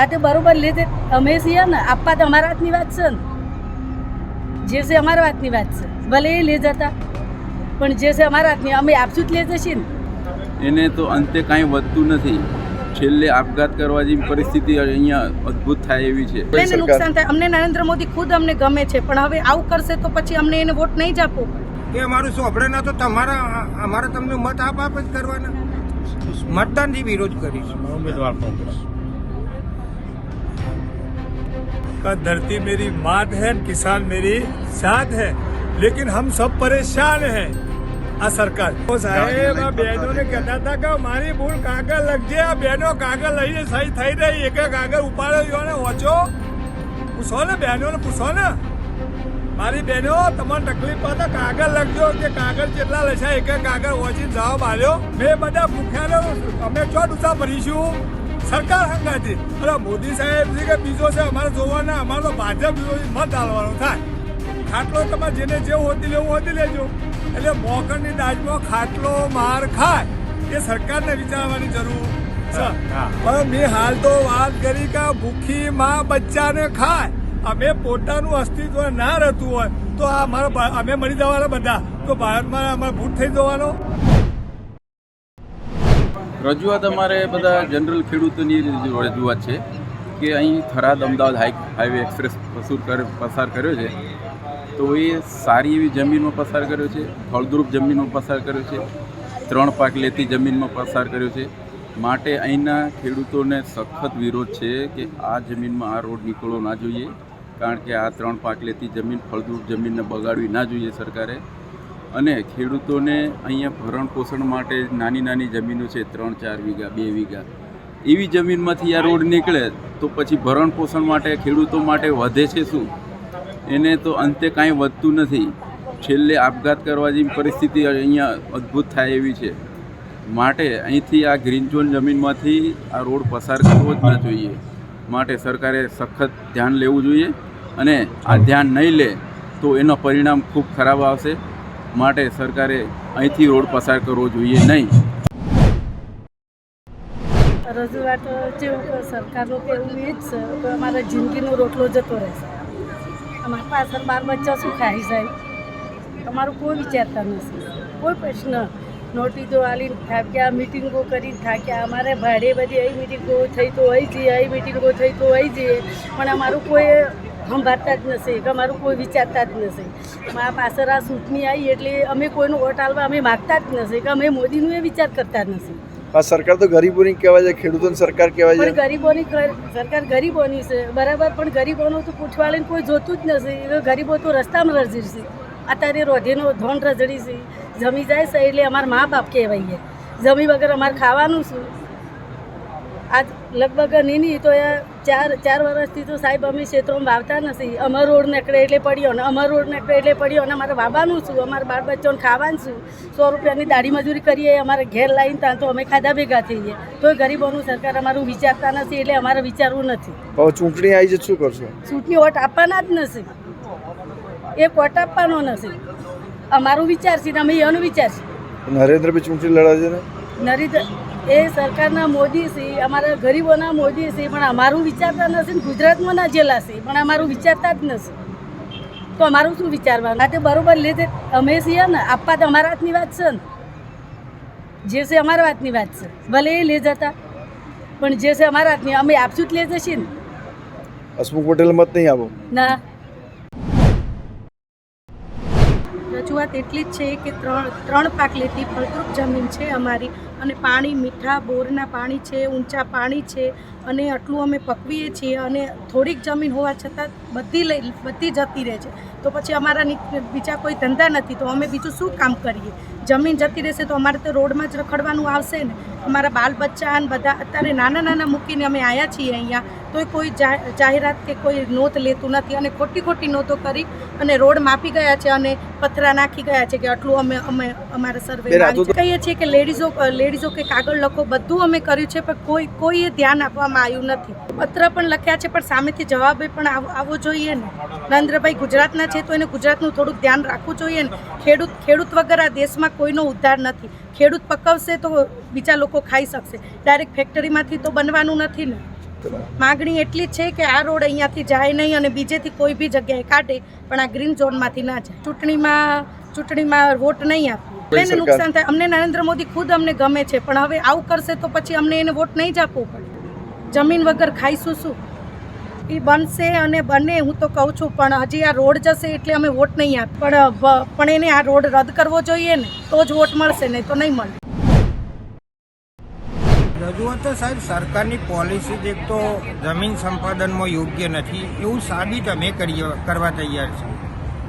આ તે બરોબર લીધે અમે છીએ ને આપવા તો અમારા હાથની વાત છે ને. જે છે અમારા હાથની વાત છે. ભલે એ લઈ જતા પણ જે છે અમારા હાથની અમે આપશું જ લઈ જશે ને. એને તો અંતે કાંઈ વધતું નથી. છેલ્લે આપઘાત કરવા જેવી પરિસ્થિતિ અહીંયા અદ્ભુત થાય એવી છે. એને નુકસાન થાય. અમને નરેન્દ્ર મોદી ખુદ અમને ગમે છે પણ હવે આવું કરશે તો પછી અમને એને વોટ નહીં જ આપો. એ અમારું સોંપડે ના તો તમારા અમારે તમને મત આપ આપ જ કરવાના. મતદાનથી વિરોધ કરીશ. का धरती मेरी मात है किसान मेरी साथ है लेकिन हम सब परेशान हैं આ સરકાર ઓ સાહેબ આ બહેનોને કહેતા હતા કે મારી ભૂલ કાગળ લખજે આ બહેનો કાગળ લઈને સહી થઈ રહી એક એક કાગળ ઉપાડ્યો ને ઓછો પૂછો ને બહેનોને પૂછો ને મારી બહેનો તમારે તકલીફ પડે તો કાગળ લખજો કે કાગળ કેટલા લખ્યા એક એક કાગળ ઓછી જવાબ આલ્યો મેં બધા ભૂખ્યાને અમે ચો ડૂસા ભરીશું સરકાર હંગાથી અરે મોદી સાહેબ છે કે બીજો છે અમારે જોવાના અમારો ભાજપ વિરોધી મત આલવાનો થાય. ખાટલો તમારે જેને જે હોતી લેવું હોતી લેજો. એટલે મોકરની દાજમાં ખાટલો માર ખાય. એ સરકારને વિચારવાની જરૂર. છે પણ મેં હાલ તો વાત કરી કે ભૂખી માં બચ્ચાને ખાય. અમે પોતાનું અસ્તિત્વ ના રહેતું હોય તો આ અમારા અમે મરી જવાના બધા. તો ભારતમાં અમારે ભૂત થઈ જવાનો. રજૂઆત અમારે બધા જનરલ ખેડૂતોની રજૂઆત છે કે અહીં Tharad Ahmedabad high highway express પસાર પસાર કર્યો છે. તો એ સારી એવી જમીનમાં પસાર કર્યો છે, ફળદ્રુપ જમીનમાં પસાર કર્યો છે, ત્રણ પાક લેતી જમીનમાં પસાર કર્યો છે. માટે અહીંના ખેડૂતોને સખત વિરોધ છે કે આ જમીનમાં આ રોડ નીકળવો ના જોઈએ, કારણ કે આ ત્રણ પાક લેતી જમીન ફળદ્રુપ જમીનને બગાડવી ના જોઈએ સરકારે. અને ખેડૂતોને અહીંયા ભરણ પોષણ માટે નાની નાની જમીનો છે, ત્રણ, ચાર વીઘા, બે વીઘા. એવી જમીનમાંથી આ રોડ નીકળે તો પછી ભરણ પોષણ માટે, ખેડૂતો માટે વધે છે શું? એને તો અંતે કાંઈ વધતું નથી. છેલ્લે આપઘાત કરવા જેવી પરિસ્થિતિ અહીંયા અદ્ભુત થાય એવી છે. માટે અહીંથી આ ગ્રીન ઝોન જમીનમાંથી આ રોડ પસાર કરવો જ ન જોઈએ. માટે સરકારે સખત ધ્યાન લેવું જોઈએ અને આ ધ્યાન નહીં લે તો એનો પરિણામ ખૂબ ખરાબ આવશે. માટે સરકારે અહીંથી રોડ પસાર કરવો જોઈએ નહીં. રજૂઆત જેવું કે સરકારનું એવું એ જ છે કે અમારા જિંદગીનો રોટલો જતો રહેશે અમારા પાછળ બાર બચ્ચા શું ખાઈ જાય? અમારું કોઈ વિચારતા નથી. કોઈ પ્રશ્ન નોટિસો આલી થાક્યા, મિટિંગો કરીને થાક્યા. અમારે ભાડે બધી અહીં મિટિંગો થઈ તો અહીં જઈએ અહીં મિટિંગો થઈ તો અહીં જઈએ. પણ અમારું કોઈ સંભાળતા જ નથી કે અમારું કોઈ વિચારતા જ નથી. મારા પાછળ આ ચૂંટણી આવી એટલે અમે કોઈનો વોટ આલવા અમે માગતા જ નથી કે અમે મોદીનું એ વિચાર કરતા જ નથી. આ સરકાર તો ગરીબોની કહેવાય છે ખેડૂતોની સરકાર કહેવાય પણ ગરીબોની સરકાર ગરીબોની છે બરાબર પણ ગરીબોનું તો પૂછવાળીને કોઈ જોતું જ નથી. હવે ગરીબો તો રસ્તામાં રજી છે. અત્યારે રોધીનો ધોન રજડી છે. જમી જાય છે એટલે અમારા મા બાપ કહેવાય જમી વગર અમારે ખાવાનું શું? આજ લગભગ નીની તો એ ચાર ચાર વર્ષથી તો સાહેબ અમે ક્ષેત્રોમાં વાવતા નથી. અમાર રોડ નીકળે એટલે પડ્યો ને અમાર રોડ નીકળે એટલે પડ્યો અને અમારે વાવવાનું શું? અમારા બાળ બચ્ચોને ખાવાનું શું? સો રૂપિયાની દાઢી મજૂરી કરીએ અમારે ઘેર લાવીને ત્યાં તો અમે ખાધા ભેગા થઈએ. તો ગરીબોનું સરકાર અમારું વિચારતા નથી એટલે અમારે વિચારવું નથી. ચૂંટણી આવી શું કરશો? ચૂંટણી વોટ આપવાના જ નથી. એક વોટ આપવાનો નથી. અમારું વિચાર છે અમે એનું વિચાર છે. નરેન્દ્રભાઈ ચૂંટણી લડાશે ને? નરેન્દ્ર એ સરકારના મોદી છે અમારા ગરીબોના મોદી છે પણ અમારું વિચારતા નથી ને ગુજરાતમાં ના જેલા છે પણ અમારું વિચારતા જ નથી. તો અમારું શું વિચારવાનું? આ તે બરોબર લીધે અમે છીએ ને આપવા તો અમારા હાથની વાત છે ને. જે છે અમારા હાથની વાત છે. ભલે એ લે જતા પણ જે છે અમારા હાથની અમે આપશું જ લે જશે ને. હસમુખ પટેલ મત નહીં આપો. ના. રજૂઆત એટલી જ છે કે ત્રણ ત્રણ પાક લેતી ફળદ્રુપ જમીન છે અમારી. અને પાણી મીઠા, બોરના પાણી છે, ઊંચા પાણી છે અને આટલું અમે પકવીએ છીએ અને થોડીક જમીન હોવા છતાં બધી લઈ બધી જતી રહે છે. તો પછી અમારા બીજા કોઈ ધંધા નથી તો અમે બીજું શું કામ કરીએ? જમીન જતી રહેશે તો અમારે તો રોડમાં જ રખડવાનું આવશે ને. અમારા બાલ બચ્ચા અને બધા અત્યારે નાના નાના મૂકીને અમે આવ્યા છીએ અહીંયા. તો કોઈ જાહેરાત કે કોઈ નોંધ લેતું નથી અને ખોટી ખોટી નોંધો કરી અને રોડ માપી ગયા છે અને પથરા નાખી ગયા છે કે આટલું અમે અમે અમારા સર્વે કહીએ છીએ કે લેડીઝો લેડીઝો કે કાગળ લખો બધું અમે કર્યું છે પણ કોઈ કોઈએ ધ્યાન આપવામાં આવ્યું નથી. પત્ર પણ લખ્યા છે પણ સામેથી જવાબ પણ આવવો જોઈએ ને? નરેન્દ્રભાઈ ગુજરાતના છે તો એને ગુજરાતનું થોડુંક ધ્યાન રાખવું જોઈએ ને? ખેડૂત ખેડૂત વગર આ દેશમાં કોઈનો ઉદ્ધાર નથી. ખેડૂત પકવશે તો બીજા લોકો ખાઈ શકશે. ડાયરેક્ટ ફેક્ટરીમાંથી તો બનવાનું નથી ને? માગણી એટલી જ છે કે આ રોડ અહીંયાથી જાય નહીં અને બીજેથી કોઈ બી જગ્યાએ કાઢે પણ આ ગ્રીન ઝોનમાંથી ના જાય. ચૂંટણીમાં ચૂંટણીમાં વોટ નહીં આપે એને નુકસાન થાય. અમને નરેન્દ્ર મોદી ખુદ અમને ગમે છે પણ હવે આવું કરશે તો પછી અમને એને વોટ નહીં જ આપવો પડે. જમીન વગર ખાઈશું શું? એ બનશે અને બને, હું તો કહું છું, પણ હજી આ રોડ જશે એટલે અમે વોટ નહીં આપ પણ પણ એને આ રોડ રદ કરવો જોઈએ ને, તો જ વોટ મળશે, નહીં તો નહીં મળે. રજૂઆત તો સાહેબ, સરકારની પોલિસી એક તો જમીન સંપાદનમાં યોગ્ય નથી, એવું સાબિત અમે કરીએ, કરવા તૈયાર છીએ.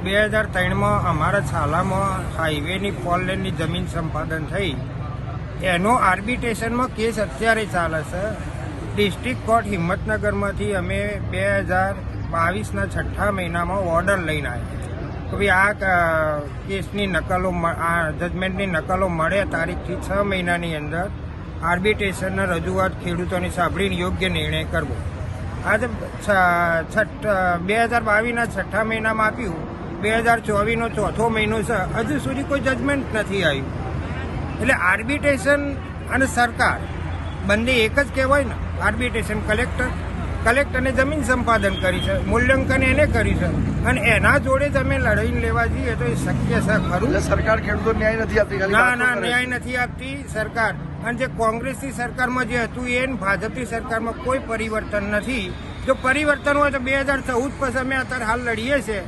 બે હજાર ત્રણમાં અમારા છાલામાં હાઈવેની ફોર લેનની જમીન સંપાદન થઈ. એનો આર્બિટ્રેશનમાં કેસ અત્યારે ચાલે છે. ડિસ્ટ્રિક્ટ કોર્ટ હિંમતનગરમાંથી અમે બે હજાર બાવીસના છઠ્ઠા મહિનામાં ઓર્ડર લઈને આવ્યા કે ભાઈ આ કેસની નકલો આ જજમેન્ટની નકલો મળે તારીખથી છ મહિનાની અંદર આર્બિટ્રેશનના રજૂઆત ખેડૂતોની સાંભળીને યોગ્ય નિર્ણય કરવો. આજે છઠ્ઠ, બે હજાર બાવીસના છઠ્ઠા મહિનામાં આપ્યું. બે હજાર ચોવીસનો ચોથો મહિનો છે. હજુ સુધી કોઈ જજમેન્ટ નથી આવ્યું. એટલે આર્બિટ્રેશન અને સરકાર બંને એક જ કહેવાય ને? આર્બિટ્રેશન કલેક્ટર કલેક્ટરને જમીન સંપાદન કરી છે મૂલ્યાંકન એને કરી છે અને એના જોડે જ અમે લડાઈને લેવા જઈએ તો એ શક્ય છે ખરું? સરકાર ખેડૂતો ન્યાય નથી આપતી ના ના ન્યાય નથી આપતી સરકાર. અને જે કોંગ્રેસની સરકારમાં જે હતું એ ભાજપની સરકારમાં કોઈ પરિવર્તન નથી. જો પરિવર્તન હોય તો બે હજાર ચૌદ પછી અમે અત્યારે હાલ લડીએ છીએ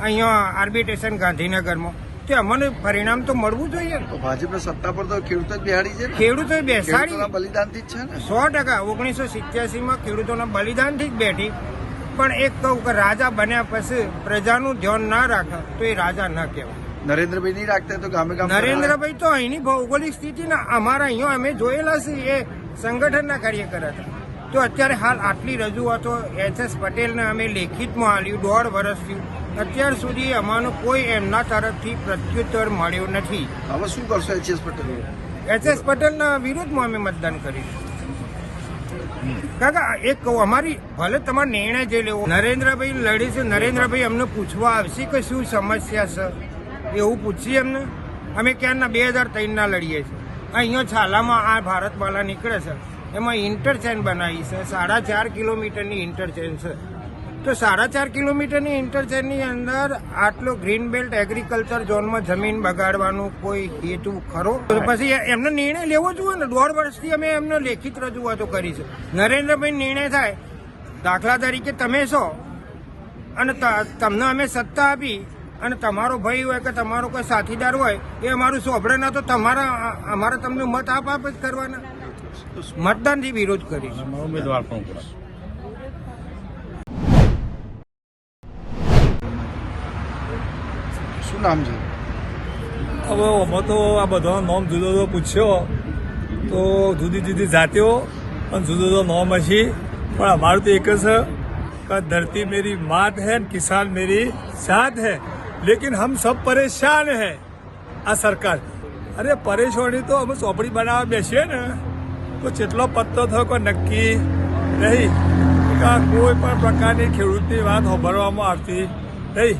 અહીંયા આર્બિટ્રેશન ગાંધીનગરમાં. તે અમને પરિણામ તો મળવું જોઈએ. ભાજપ તો ભાજપના સત્તા પર તો ખેડૂતો જ બેહાડી છે ખેડૂતો બેસાડી બલિદાનથી જ છે ને? સો ટકા. ઓગણીસો સિત્યાસીમાં ખેડૂતોના બલિદાનથી જ બેઠી. પણ એક કહું કે રાજા બન્યા પછી પ્રજાનું ધ્યાન ના રાખે તો એ રાજા ન કહેવાય. નરેન્દ્રભાઈ નહીં રાખતા તો ગામે ગામ નરેન્દ્રભાઈ તો અહીંની ભૌગોલિક સ્થિતિના અમારા અહીંયા અમે જોયેલા છે એ સંગઠનના કાર્યકર હતા તો અત્યારે હાલ આટલી રજૂઆતો એચ એસ પટેલને અમે લેખિતમાં આલ્યું દોઢ વર્ષ થયું અત્યાર સુધી અમારો કોઈ એમના તરફથી પ્રત્યુત્તર મળ્યો નથી. હવે શું કરશો એચએસ પટેલ? એચ એસ પટેલના વિરુદ્ધમાં અમે મતદાન કરીશું. કાકા એક કહું અમારી ભલે તમારે નિર્ણય જે લેવો નરેન્દ્રભાઈ લડીશું છે નરેન્દ્રભાઈ અમને પૂછવા આવશે કે શું સમસ્યા છે? એવું પૂછીએ અમને. અમે ક્યારના બે હજાર ત્રણના લડીએ છીએ. અહીંયા છાલામાં આ ભારતમાલા નીકળે છે. એમાં ઇન્ટરચેન બનાવી છે. સાડા ચાર કિલોમીટરની ઇન્ટરચેન છે. તો સાડા ચાર કિલોમીટરની ઇન્ટરચેનની અંદર આટલો ગ્રીન બેલ્ટ એગ્રીકલ્ચર ઝોનમાં જમીન બગાડવાનું કોઈ હેતુ ખરો? પછી એમનો નિર્ણય લેવો જોઈએ ને. દોઢ વર્ષથી અમે એમનો લેખિત રજૂઆતો કરી છે. નરેન્દ્રભાઈ, નિર્ણય થાય. દાખલા તરીકે તમે છો. અને તમને અમે સત્તા આપી. અને તમારો ભાઈ હોય કે તમારો કોઈ સાથીદાર હોય, એ અમારું સોંભળે ના તો તમારા, અમારે તમને મત આપ આપ જ કરવાના. મતદાનથી વિરોધ કરીશું. ઉમેદવાર પણ શું નામ છે? હવે અમે તો આ બધાનો નામ જુદો જુદો પૂછ્યો. તો જુદી જુદી જાતિઓ અને જુદો જુદો નામ હશે. પણ અમારું તો એક જ છે કે ધરતી મેરી માત હૈ કિસાન મેરી સાથ હૈ. લેકિન હમ સબ પરેશાન હૈ આ સરકાર. અરે પરેશાની તો અમે ચોપડી બનાવવા બેસીએ ને, તો જેટલો પત્તો થયો કોઈ નક્કી નહીં. કોઈ પણ પ્રકારની ખેડૂતની વાત સાંભળવામાં આવતી નહીં.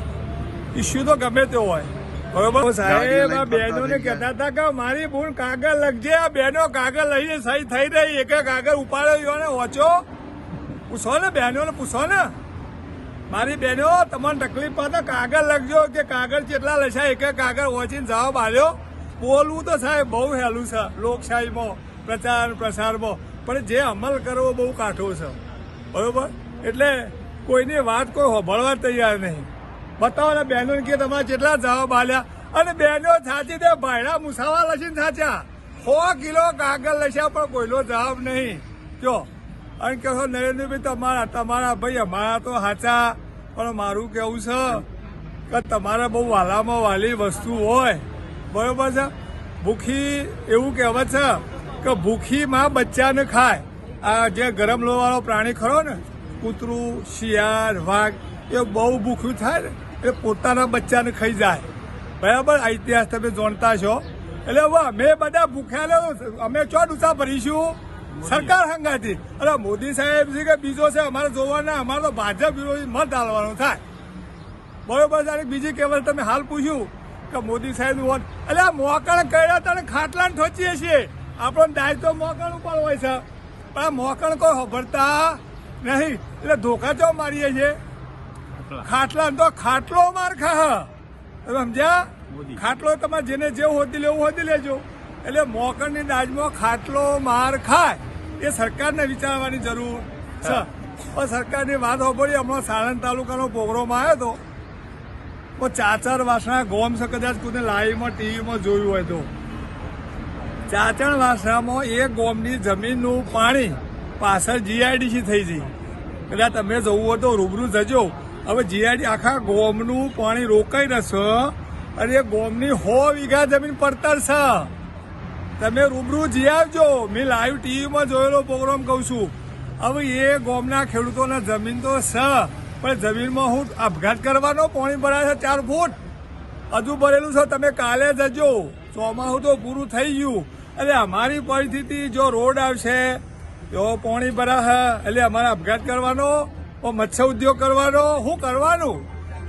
ઇસ્યુ તો ગમે તે હોય. બરોબર? સાહેબ આ બહેનોને કહેતા હતા કે મારી ભૂલ કાગળ લખજે આ બહેનો કાગળ લઈને સહી થઈ રહી. એક એક કાગળ ઉપાડ્યો ને ઓછો પૂછો ને પૂછો ને. મારી બહેનો તમને તકલીફ પડે કાગળ લખજો કે કાગળ કેટલા એક એક કાગળ વાંચીને જવાબ આવ્યો બોલવું તો સાહેબ બહુ હેલું છે લોકશાહીમાં પ્રચાર પ્રસારમાં. પણ જે અમલ કરવો બહુ કાઠો છે. બરોબર? એટલે કોઈની વાત કોઈ હોભળવા તૈયાર નહીં. બતાવો ને બહેનો કે તમારે કેટલા જવાબ આલ્યા? અને બહેનો સાચી તે ભાઈડા મુસાવા લસીને સાચા. સો કિલો કાગળ લસ્યા પણ કોઈનો જવાબ નહીં. જો, અને કહો નરેન્દ્રભાઈ, તમારા તમારા ભાઈ અમારા તો સાચા, પણ મારું કેવું છે કે તમારે બહુ વાલામાં વાલી વસ્તુ હોય. બરોબર છે? ભૂખી એવું કહેવત છે કે ભૂખી માં બચ્ચાને ખાય. આ જે ગરમ લોવાળો પ્રાણી ખરો ને, કૂતરું, શિયાળ, વાઘ, એ બહુ ભૂખ્યું થાય ને. એ પોતાના બચ્ચાને ખાઈ જાય. બરાબર? આ ઇતિહાસ તમે જાણતા છો. એટલે હવે અમે બધા ભૂખ્યા અમે ચો ડૂચા ભરીશું? સરકાર હંગાથી અરે મોદી સાહેબ છે કે બીજો છે અમારે જોવાના અમારે તો ભાજપ વિરોધી મત હાલવાનો થાય. બરોબર છે? બીજી કહેવત તમે હાલ પૂછ્યું કે મોદી સાહેબ વોટ. એટલે આ મોકળ કર્યા તને ખાટલા ઠોચીએ છીએ. આપણો દાયિત્વ તો મોકળ ઉપર હોય છે. પણ આ મોકણ કોઈ ખબરતા નહીં. એટલે ધોકા ચો મારીએ છે ખાટલા. તો ખાટલો માર ખા તમે સમજ્યા? ખાટલો તમારે જેને જે હોદી લેવું હોદી લેજો. એટલે મોકણની દાજમાં ખાટલો માર ખાય. એ સરકારને વિચારવાની જરૂર. છે. પણ સરકારની વાત સાંભળી હમણાં સાણંદ તાલુકાનો પ્રોગ્રામ આવ્યો હતો તો ચાચર વાસણા ગોમ છે કદાચ કોઈને લાઈવમાં ટીવીમાં જોયું હોય તો. ચાચણ વાસણામાં એક ગોમની જમીનનું પાણી પાછળ જીઆઈડીસી થઈ જઈ કદાચ તમે જવું હોય તો રૂબરૂ જજો. હવે જીઆઈડી આખા ગોમનું પાણી રોકાઈ રહેશે અને એ ગોમની હો વીઘા જમીન પડતરશે. તમે રૂબરૂ જી આવજો. મેં લાઈવ ટીવીમાં જોયેલો પ્રોગ્રામ કહું છું. હવે એ ગોમના ખેડૂતોના જમીન તો છે, પણ જમીનમાં હું આપઘાત કરવાનો, પાણી ભરાય છે ચાર ફૂટ. હજુ ભરેલું છે, તમે કાલે જજો. ચોમાસું તો પૂરું થઈ ગયું. એટલે અમારી પરિસ્થિતિ જો રોડ આવશે જો પાણી ભરાશે. એટલે અમારે આપઘાત કરવાનો ઓ મત્સ્ય ઉદ્યોગ કરવાનો? શું કરવાનું?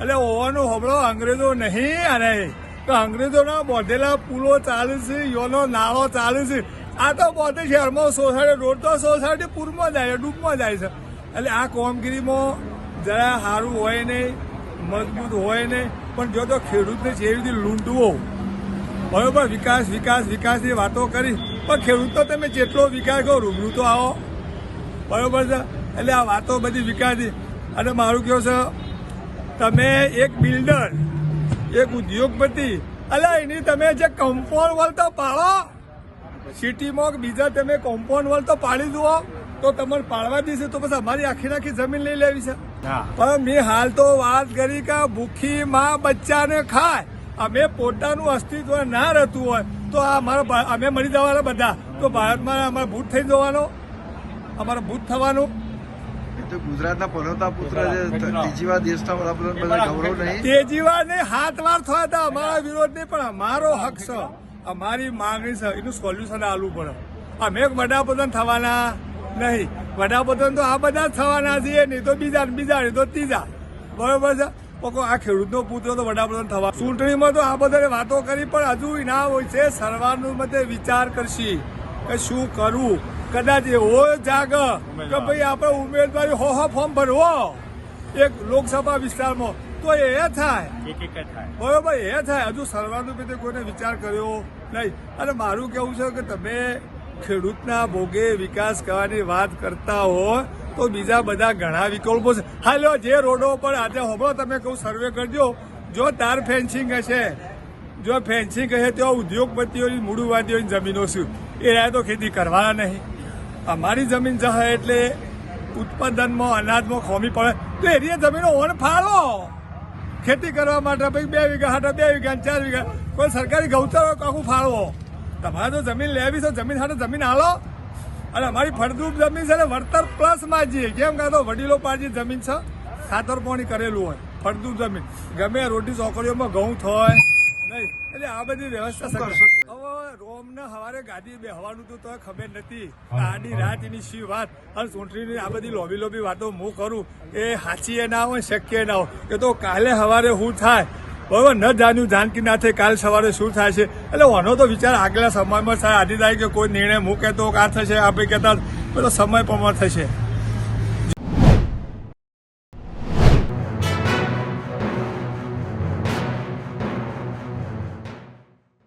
એટલે હોવાનું હમણો અંગ્રેજો નહીં અને તો અંગ્રેજોના બોધેલા પુલો ચાલે છે યોનો નાળો ચાલે છે. આ તો બોધે શહેરમાં સોસાયટી રોડ તો સોસાયટી પૂરમાં જાય છે, ડૂબમાં જાય છે. એટલે આ કામગીરીમાં જરા સારું હોય નહીં મજબૂત હોય નહીં પણ જો તો ખેડૂતને જેવી રીતે લૂંટવો. બરોબર વિકાસ વિકાસ વિકાસની વાતો કરી. પણ ખેડૂત તો તમે જેટલો વિકાસ કરો રૂબરૂ તો આવો. બરોબર છે? એટલે આ વાતો બધી વિકાસી અને મારું કેવું છે તમે એક બિલ્ડર એક ઉદ્યોગપતિ એટલે એની તમે જે કમ્પાઉન્ડ વોલ તો પાડો. સિટીમાં બીજા તમે કોમ્પાઉન્ડ વોલ તો પાડી દો તો તમારે પાડવા દેશે તો પછી અમારી આખી આખી જમીન લઈ લેવી છે. પણ મેં હાલ તો વાત કરી કે ભૂખી માં બચ્ચાને ખાય. અમે પોતાનું અસ્તિત્વ ના રહેતું હોય તો આ અમારા અમે મરી જવાના બધા. તો ભારતમાં અમારે ભૂત થઈ જવાનો અમારે ભૂત થવાનું. તો ગુજરાતના પનોતા પુત્ર ત્રીજી દેશના વડાપ્રધાન બધા ગૌરવ નહીં. હાથ વાર થયા હતા. અમારા વિરોધ નહીં પણ અમારો હક છે. અમારી માંગણી છે એનું સોલ્યુશન આલવું પડે. અમે વડાપ્રધાન થવાના નહીં. વડાપ્રધાન તો આ બધા જ થવાના છે નહીં તો બીજા ને બીજા નહીં તો ત્રીજા. બરોબર છે? પકો આ ખેડૂતનો પુત્ર તો વડાપ્રધાન થવા ચૂંટણીમાં તો આ બધા વાતો કરી પણ હજુ ના હોય છે સરવારનું મતે વિચાર કરશી કે શું કરવું? કદાચ એવો જાગ કે ભાઈ આપણે ઉમેદવારી હો હો ફોર્મ ભરવો. એક લોકસભા વિસ્તારમાં. તો એ થાય. બરોબર એ થાય. હજુ સર્વાનુમતે કોઈને વિચાર કર્યો નહીં. અને મારું કેવું છે કે તમે ખેડૂતના ભોગે વિકાસ કરવાની વાત કરતા હો તો બીજા બધા ઘણા વિકલ્પો છે. હાલો જે રોડો પર આજે હોબળો તમે કહું સર્વે કરજો. જો તાર ફેન્સિંગ હશે જો ફેન્સિંગ હશે તો ઉદ્યોગપતિઓની મૂળવાદીઓની જમીનો શું? એ રહ્યા તો ખેતી કરવાના નહીં. અમારી જમીન જશે એટલે ઉત્પાદનમાં, અનાજમાં ખોમી પડે. તો એની જમીનો ઓન ફાળો ખેતી કરવા માટે ભાઈ બે વીઘા હાટે, બે વીઘા ચાર વીઘા. કોઈ સરકારી ગૌચરો કાકું ફાળવો. તમારે તો જમીન લેવી છે, જમીન હાટે જમીન હાલો. અને અમારી ફળદ્રુપ જમીન છે ને, વળતર પ્લસ માજીએ કેમ કાં તો વડીલો પાજી જમીન છે. ખાતર પાણી કરેલું હોય, ફળદ્રુપ જમીન. ગમે રોટી ચોકડીઓમાં ઘઉં થાય, નહીં. એટલે આ બધી વ્યવસ્થા સરકાર- રોમને હવારે ગાડી બેહવાનું તો તો ખબર નથી. આડી રાત એની શી વાત? અને ચૂંટણીની આ બધી લોબી લોબી વાતો હું કરું? એ સાચી એ ના હોય શક્ય ના હોય. એ તો કાલે હવારે શું થાય? બરોબર ન જાણ્યું જાનકી ના થાય કાલ સવારે શું થાય છે? એટલે આનો તો વિચાર આગલા સમયમાં થાય. આદિ થાય કે કોઈ નિર્ણય મૂકે તો કે આ થશે આપણે કહેતા પેલો સમય પ્રમાણ થશે.